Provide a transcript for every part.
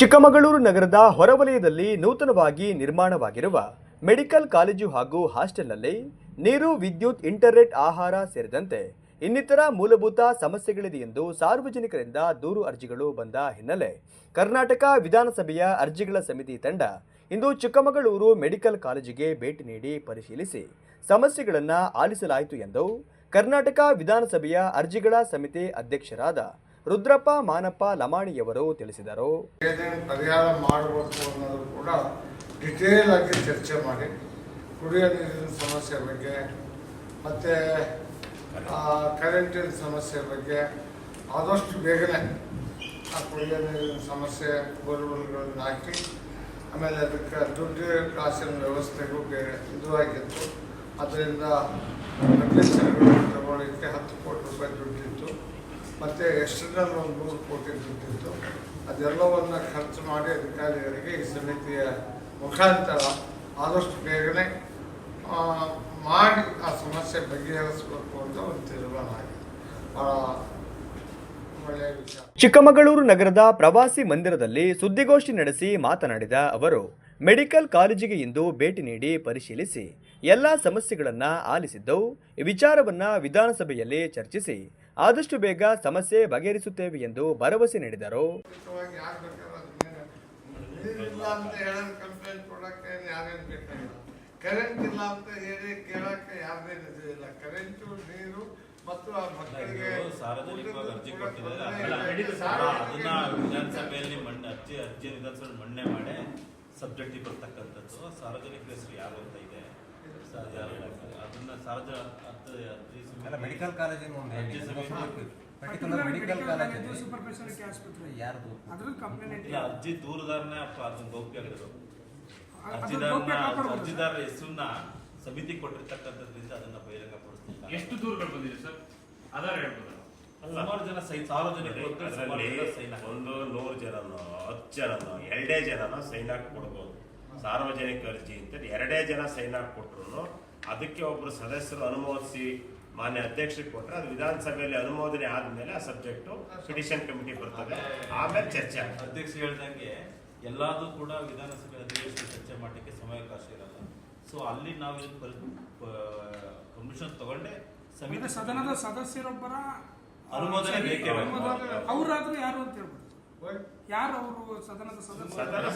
ಚಿಕ್ಕಮಗಳೂರು ನಗರದ ಹೊರವಲಯದಲ್ಲಿ ನೂತನವಾಗಿ ನಿರ್ಮಾಣವಾಗಿರುವ ಮೆಡಿಕಲ್ ಕಾಲೇಜು ಹಾಗೂ ಹಾಸ್ಟೆಲ್ನಲ್ಲಿ ನೀರು, ವಿದ್ಯುತ್, ಇಂಟರ್ನೆಟ್, ಆಹಾರ ಸೇರಿದಂತೆ ಇನ್ನಿತರ ಮೂಲಭೂತ ಸಮಸ್ಯೆಗಳಿದೆ ಎಂದು ಸಾರ್ವಜನಿಕರಿಂದ ದೂರು ಅರ್ಜಿಗಳು ಬಂದ ಹಿನ್ನೆಲೆ ಕರ್ನಾಟಕ ವಿಧಾನಸಭೆಯ ಅರ್ಜಿಗಳ ಸಮಿತಿ ತಂಡ ಇಂದು ಚಿಕ್ಕಮಗಳೂರು ಮೆಡಿಕಲ್ ಕಾಲೇಜಿಗೆ ಭೇಟಿ ನೀಡಿ ಪರಿಶೀಲಿಸಿ ಸಮಸ್ಯೆಗಳನ್ನು ಆಲಿಸಲಾಯಿತು ಎಂದು ಕರ್ನಾಟಕ ವಿಧಾನಸಭೆಯ ಅರ್ಜಿಗಳ ಸಮಿತಿ ಅಧ್ಯಕ್ಷರಾದ ರುದ್ರಪ್ಪ, ಮಾನಪ್ಪ, ಲಮಾಣಿಯವರು ತಿಳಿಸಿದರು. ಪರಿಹಾರ ಮಾಡಬೇಕು ಅನ್ನೋದು ಕೂಡ ಡಿಟೇಲ್ ಆಗಿ ಚರ್ಚೆ ಮಾಡಿ, ಕುಡಿಯೋ ನೀರಿನ ಸಮಸ್ಯೆ ಬಗ್ಗೆ, ಮತ್ತು ಕರೆಂಟಿನ ಸಮಸ್ಯೆ ಬಗ್ಗೆ ಆದಷ್ಟು ಬೇಗನೆ ಆ ಕುಡಿಯೋ ನೀರಿನ ಸಮಸ್ಯೆ ಬೋರ್ವೆಲ್ಗಳನ್ನು ಹಾಕಿ, ಆಮೇಲೆ ಅದಕ್ಕೆ ದುಡ್ಡು ಕಾಸಿನ ವ್ಯವಸ್ಥೆಗೂ ಬೇರೆ ಇದು ಆಗಿತ್ತು. ಅದರಿಂದ ತಗೊಳ್ಳಿಕ್ಕೆ ಹತ್ತು ಕೋಟಿ ರೂಪಾಯಿ ದುಡ್ಡಿತ್ತು. ಮತ್ತು ಎಕ್ಸ್ಟರ್ನಲ್ ಒಂದು ನೂರು ಕೋಟಿ ದುಡ್ಡಿತ್ತು ಅದೆಲ್ಲವನ್ನು ಖರ್ಚು ಮಾಡಿ ಅಧಿಕಾರಿಗಳಿಗೆ ಈ ಸಮಿತಿಯ ಮುಖಾಂತರ ಆದಷ್ಟು ಬೇಗನೆ ಮಾಡಿ ಆ ಸಮಸ್ಯೆ ಬಗೆಹರಿಸಬೇಕು ಅಂತ ಒಂದು ತೀರ್ಮಾನ ಆಗಿದೆ. ಚಿಕ್ಕಮಗಳೂರು ನಗರದ ಪ್ರವಾಸಿ ಮಂದಿರದಲ್ಲಿ ಸುದ್ದಿಗೋಷ್ಠಿ ನಡೆಸಿ ಮಾತನಾಡಿದ ಅವರು, ಮೆಡಿಕಲ್ ಕಾಲೇಜಿಗೆ ಇಂದು ಭೇಟಿ ನೀಡಿ ಪರಿಶೀಲಿಸಿ, ಎಲ್ಲ ಸಮಸ್ಯೆಗಳನ್ನು ಆಲಿಸಿದ್ದು ವಿಚಾರವನ್ನ ವಿಧಾನಸಭೆಯಲ್ಲಿ ಚರ್ಚಿಸಿ ಆದಷ್ಟು ಬೇಗ ಸಮಸ್ಯೆ ಬಗೆಹರಿಸುತ್ತೇವೆ ಎಂದು ಭರವಸೆ ನೀಡಿದರು. ಕರೆಂಟ್ ಇಲ್ಲ ಅಂತ ಹೇಳಿ ಕೇಳಕ್ಕೆ ಯಾರದೇನು ಇದು ಇಲ್ಲ ಕರೆಂಟು ನೀರು ಮತ್ತು ಆ ಮಕ್ಕಳಿಗೆ ಸಾರ್ವಜನಿಕವಾಗಿ ಅರ್ಜಿ ಕೊಟ್ಟಿದ್ದಾರೆ. ಅದನ್ನ ವಿಧಾನಸಭೆಯಲ್ಲಿ ಮಣ್ಣು ಅರ್ಜಿ ಅರ್ಜಿ ವಿಧಾನಸಭೆ ಮಣ್ಣೆ ಮಾಡಿ ಸಬ್ಜೆಕ್ಟಿಗೆ ಬರ್ತಕ್ಕಂಥದ್ದು. ಸಾರ್ವಜನಿಕ ಹೆಸರು ಯಾರು ಅಂತ ಇದೆ. ಅದನ್ನ ಸಾರ್ವಜ ಅಲ್ಲ ಮೆಡಿಕಲ್ ಕಾಲೇಜಿನ ಒಂದು ಅರ್ಜಿ ಸಮಿತಿ particular medical college super speciality ಆಸ್ಪತ್ರೆ ಯಾರ್ದು? ಅದ್ರಲ್ಲಿ ಕಂಪ್ಲೇಂಟ್ ಇಲ್ಲ ಅರ್ಜಿ ದೂರದಾರನೇ ಅಪ್ಪ ಅದನ್ನ ಗೌಪ್ಯ ಆಗಿರೋದು ಅರ್ಜಿದಾರನ ಅರ್ಜಿದಾರರ ಹೆಸರನ್ನ ಸಮಿತಿ ಕೊಟ್ಟಿರ್ತಕ್ಕಂಥದ್ರಿಂದ ಅದನ್ನ ಬಹಿರಂಗ ಪಡಿಸ್ತಿಲ್ಲ ಎಷ್ಟು ದೂರುಗಳು ಬಂದಿದೆ ಸರ್? ಆಧಾರ ಹೇಳ್ಬೋದಲ್ಲ ಸುಮಾರು ಜನ ಸೈ ಸಾರ್ವಜನಿಕರು ಜನ. ಒಂದು ನೂರು ಜನನೋ ಹತ್ತು ಜನನೋ ಎರಡೇ ಜನನೋ ಸೈನ್ ಹಾಕಿ ಕೊಡ್ಬೋದು. ಸಾರ್ವಜನಿಕ ಅರ್ಜಿ ಅಂತ ಎರಡೇ ಜನ ಸೈನ್ ಹಾಕಿ ಕೊಟ್ರು ಅದಕ್ಕೆ ಒಬ್ರು ಸದಸ್ಯರು ಅನುಮೋದಿಸಿ ಮಾನ್ಯ ಅಧ್ಯಕ್ಷರಿಗೆ ಕೊಟ್ಟರೆ ಅದು ವಿಧಾನಸಭೆಯಲ್ಲಿ ಅನುಮೋದನೆ ಆದಮೇಲೆ ಆ ಸಬ್ಜೆಕ್ಟು ಪಿಟಿಷನ್ ಕಮಿಟಿ ಬರ್ತದೆ. ಆಮೇಲೆ ಚರ್ಚೆ ಆಗ್ತದೆ. ಅಧ್ಯಕ್ಷ ಹೇಳ್ದಂಗೆ ಎಲ್ಲಾದು ಕೂಡ ವಿಧಾನಸಭೆ ಅಧಿವೇಶನ ಚರ್ಚೆ ಮಾಡಲಿಕ್ಕೆ ಸಮಯಾವಕಾಶ ಇರಲ್ಲ. ಸೊ ಅಲ್ಲಿ ನಾವು ಪರ್ಮಿಷನ್ ತಗೊಂಡೆ ಸದನದ ಸದಸ್ಯರೊಬ್ಬರ ಅನುಮೋದನೆ ಬೇಕೇ. ಅವರಾದ್ರೂ ಯಾರು ಅಂತ ಹೇಳ್ಬೋದು? ಯಾರು ಅವರು ಸದನದ ಸದಸ್ಯ ಸದನ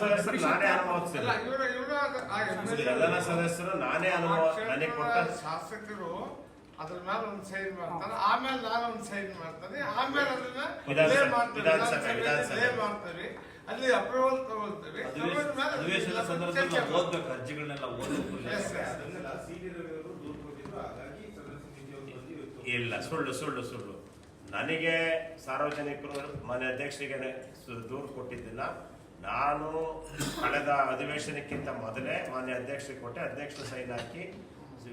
ಸದಸ್ಯರು ನಾನೇ ನನಗೆ ಕೊಟ್ಟ ಶಾಸಕರು ಅದ್ರ ಮೇಲೆ ಒಂದು ಸೈನ್ ಮಾಡ್ತಾರೆ ಆಮೇಲೆ ನಾನು ಒಂದು ಸೈನ್ ಮಾಡ್ತಾನೆ ಆಮೇಲೆ ಅದನ್ನ ಮಾಡ್ತೇವೆ ಅಲ್ಲಿ ಅಪ್ರೂವಲ್ ತಗೊಳ್ತೇವೆ ಅಧಿವೇಶನ ಸಂದರ್ಭದಲ್ಲಿ ಓದ್ಬೇಕು ಅರ್ಜಿಗಳನ್ನೆಲ್ಲ ಓದಬೇಕು. ಇಲ್ಲ ಸುಳ್ಳು ಸುಳ್ಳು ಸುಳ್ಳು. ನನಗೆ ಸಾರ್ವಜನಿಕರು ಮನೆ ಅಧ್ಯಕ್ಷರಿಗೆ ಸು- ದೂರು ಕೊಟ್ಟಿದ್ದಿಲ್ಲ. ನಾನು ಕಳೆದ ಅಧಿವೇಶನಕ್ಕಿಂತ ಮೊದಲೇ ಮಾನ್ಯ ಅಧ್ಯಕ್ಷರಿಗೆ ಕೊಟ್ಟೆ. ಅಧ್ಯಕ್ಷರು ಸೈನ್ ಹಾಕಿ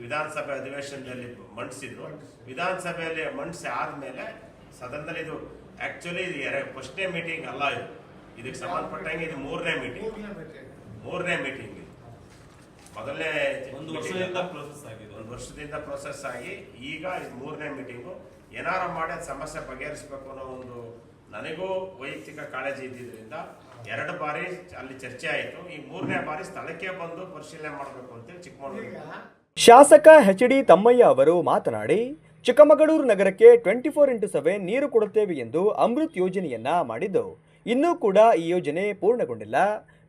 ವಿಧಾನಸಭೆ ಅಧಿವೇಶನದಲ್ಲಿ ಮಂಡಿಸಿದ್ರು. ವಿಧಾನಸಭೆಯಲ್ಲಿ ಮಂಡಿಸಿ ಆದಮೇಲೆ ಸದನದಲ್ಲಿ ಇದು ಆಕ್ಚುಲಿ ಇದು ಫಸ್ಟ್ ಫಸ್ಟ್ನೇ ಮೀಟಿಂಗ್ ಅಲ್ಲ ಇದು. ಇದಕ್ಕೆ ಸಂಬಂಧಪಟ್ಟಂಗೆ ಇದು ಮೂರನೇ ಮೀಟಿಂಗ್ ಮೂರನೇ ಮೀಟಿಂಗ್ ಇದು. ಮೊದಲನೇ ಒಂದು ವರ್ಷದಿಂದ. ಪ್ರೋಸೆಸ್ ಆಗಿದೆ. ಒಂದು ವರ್ಷದಿಂದ ಪ್ರೊಸೆಸ್ ಆಗಿ ಈಗ ಇದು ಮೂರನೇ ಮೀಟಿಂಗು ಏನಾರ ಮಾಡಿ ಅದು ಸಮಸ್ಯೆ ಬಗೆಹರಿಸಬೇಕು ಅನ್ನೋ ಒಂದು ನನಗೂ ವೈಯಕ್ತಿಕ ಕಾಳಜಿ ಇದ್ದಿದ್ದರಿಂದ ಎರಡು ಬಾರಿ ಅಲ್ಲಿ ಚರ್ಚೆ ಆಯಿತು. ಈ ಮೂರನೇ ಬಾರಿ ಸ್ಥಳಕ್ಕೆ ಬಂದು ಪರಿಶೀಲನೆ ಮಾಡಬೇಕು ಅಂತೇಳಿ ಚಿಕ್ಕಮಗಳೂರು. ಶಾಸಕ ಎಚ್ ಡಿ ತಮ್ಮಯ್ಯ ಅವರು ಮಾತನಾಡಿ ಚಿಕ್ಕಮಗಳೂರು ನಗರಕ್ಕೆ ಟ್ವೆಂಟಿ ಫೋರ್ ಇಂಟು ಸೆವೆನ್ ನೀರು ಕೊಡುತ್ತೇವೆ ಎಂದು ಅಮೃತ್ ಯೋಜನೆಯನ್ನ ಮಾಡಿದ್ದು ಇನ್ನೂ ಕೂಡ ಈ ಯೋಜನೆ ಪೂರ್ಣಗೊಂಡಿಲ್ಲ.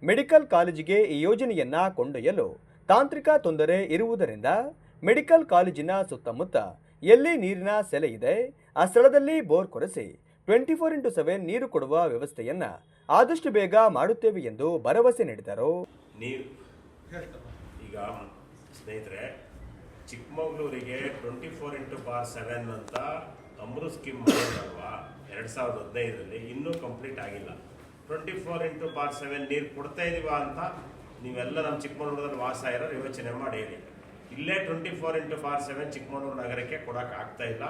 ಮೆಡಿಕಲ್ ಕಾಲೇಜಿಗೆ ಈ ಯೋಜನೆಯನ್ನ ಕೊಂಡೊಯ್ಯಲು ತಾಂತ್ರಿಕ ತೊಂದರೆ ಇರುವುದರಿಂದ ಮೆಡಿಕಲ್ ಕಾಲೇಜಿನ ಸುತ್ತಮುತ್ತ ಎಲ್ಲಿ ನೀರಿನ ಸೆಲೆ ಇದೆ? ಆ ಸ್ಥಳದಲ್ಲಿ ಬೋರ್ ಕೊರೆಸಿ ಟ್ವೆಂಟಿ ಫೋರ್ ಇಂಟು ಸೆವೆನ್ ನೀರು ಕೊಡುವ ವ್ಯವಸ್ಥೆಯನ್ನ ಆದಷ್ಟು ಬೇಗ ಮಾಡುತ್ತೇವೆ ಎಂದು ಭರವಸೆ ನೀಡಿದರು. ನೀರು. ಈಗ ಸ್ನೇಹಿತರೆ, ಚಿಕ್ಕಮಗಳೂರಿಗೆ twenty four into bar seven ಅಂತ ಅಮೃತ್ ಸ್ಕೀಮ್ ಮಾಡಿದ್ರಲ್ವಾ? ಎರಡು ಸಾವಿರದ ಹದಿನೈದರಲ್ಲಿ ಇನ್ನೂ ಕಂಪ್ಲೀಟ್ ಆಗಿಲ್ಲ. Twenty four into bar seven ನೀರು ಕೊಡ್ತಾ ಇದೀವ ಅಂತ ನೀವೆಲ್ಲ ನಮ್ಮ ಚಿಕ್ಕಮಗಳೂರಲ್ಲಿ ವಾಸ ಇರೋರು ಯೋಚನೆ ಮಾಡಿ ಇಲ್ಲೇ twenty four into bar seven Chikkamagaluru ನಗರಕ್ಕೆ ಕೊಡೋಕೆ ಆಗ್ತಾ ಇಲ್ಲ.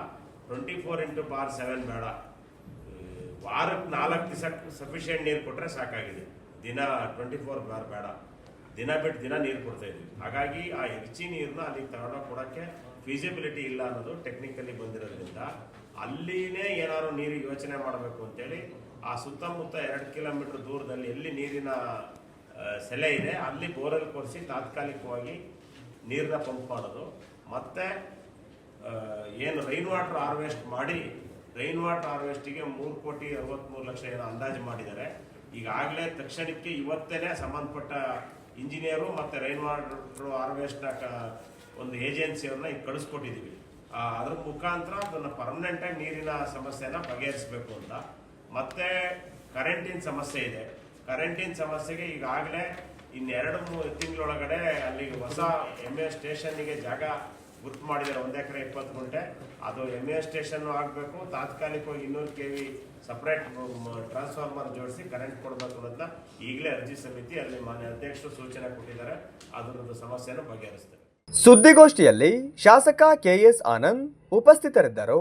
Twenty four into bar seven ಬೇಡ ವಾರಕ್ಕೆ ನಾಲ್ಕು ದಿವಸ ಸಫಿಷಿಯೆಂಟ್ ನೀರು ಕೊಟ್ಟರೆ ಸಾಕಾಗಿದೆ. ದಿನ ಟ್ವೆಂಟಿ ಫೋರ್ ಬಾರ್ ಬೇಡ. ದಿನ ಬಿಟ್ಟು ದಿನ ನೀರು ಕೊಡ್ತಾ ಇದ್ವಿ ಹಾಗಾಗಿ ಆ ಹೆಚ್ಚಿ ನೀರನ್ನ ಅಲ್ಲಿಗೆ ತಗೊಂಡೋಗಿ ಕೊಡೋಕ್ಕೆ ಫೀಸಿಬಿಲಿಟಿ ಇಲ್ಲ ಅನ್ನೋದು ಟೆಕ್ನಿಕಲಿ ಬಂದಿರೋದ್ರಿಂದ ಅಲ್ಲಿನೇ ಏನಾದ್ರು ನೀರು ಯೋಚನೆ ಮಾಡಬೇಕು ಅಂತೇಳಿ ಆ ಸುತ್ತಮುತ್ತ ಎರಡು ಕಿಲೋಮೀಟರ್ ದೂರದಲ್ಲಿ ಎಲ್ಲಿ ನೀರಿನ ಸೆಲೆ ಇದೆ, ಅಲ್ಲಿ ಬೋರ್ವೆಲ್ ಕೊರೆಸಿ ತಾತ್ಕಾಲಿಕವಾಗಿ ನೀರನ್ನ ಪಂಪ್ ಮಾಡೋದು. ಮತ್ತೆ ಏನು ರೈನ್ ವಾಟರ್ ಹಾರ್ವೆಸ್ಟ್ ಮಾಡಿ ರೈನ್ ವಾಟರ್ ಹಾರ್ವೆಸ್ಟಿಗೆ ಮೂರು ಕೋಟಿ ಅರವತ್ತ್ಮೂರು ಲಕ್ಷ ಏನೋ ಅಂದಾಜು ಮಾಡಿದ್ದಾರೆ. ಈಗಾಗಲೇ ತಕ್ಷಣಕ್ಕೆ ಇವತ್ತೇ ಸಂಬಂಧಪಟ್ಟ ಇಂಜಿನಿಯರು ಮತ್ತು ರೈನ್ ವಾಟರ್ ಹಾರ್ವೆಸ್ಟ್ ಒಂದು ಏಜೆನ್ಸಿಯವ್ರನ್ನ ಈಗ ಕಳಿಸ್ಕೊಟ್ಟಿದ್ದೀವಿ ಅದ್ರ ಮುಖಾಂತರ ಅದನ್ನು ಪರ್ಮನೆಂಟಾಗಿ ನೀರಿನ ಸಮಸ್ಯೆನ ಬಗೆಹರಿಸಬೇಕು ಅಂತ. ಮತ್ತೆ ಕರೆಂಟಿನ ಸಮಸ್ಯೆ ಇದೆ. ಕರೆಂಟಿನ ಸಮಸ್ಯೆಗೆ ಈಗಾಗಲೇ ಇನ್ನೆರಡು ಮೂರು ತಿಂಗಳೊಳಗಡೆ ಅಲ್ಲಿಗೆ ಹೊಸ ಎಂ ಎ ಸ್ಟೇಷನ್ನಿಗೆ ಜಾಗ ಗುರ್ತು ಮಾಡಿದ್ದಾರೆ. ಒಂದು ಎಕರೆ ಇಪ್ಪತ್ತು ಗುಂಟೆ. ಅದು ಎಂ ಎ ಸ್ಟೇಷನ್ ಆಗಬೇಕು. ತಾತ್ಕಾಲಿಕವಾಗಿ ಇನ್ನೂರು ಕೆ ವಿ ಸಪ್ರೇಟ್ ಟ್ರಾನ್ಸ್ಫಾರ್ಮರ್ ಜೋಡಿಸಿ ಕರೆಂಟ್ ಕೊಡಬೇಕು ಅಂತ ಈಗಲೇ ಅರ್ಜಿ ಸಮಿತಿ ಅಲ್ಲಿ ಮಾನ್ಯ ಅಧ್ಯಕ್ಷರು ಸೂಚನೆ ಕೊಟ್ಟಿದ್ದಾರೆ. ಅದರದ್ದು ಸಮಸ್ಯೆಯನ್ನು ಬಗೆಹರಿಸ್ತಾರೆ ಸುದ್ದಿಗೋಷ್ಠಿಯಲ್ಲಿ ಶಾಸಕ ಕೆ ಎಸ್ ಆನಂದ್ ಉಪಸ್ಥಿತರಿದ್ದರು.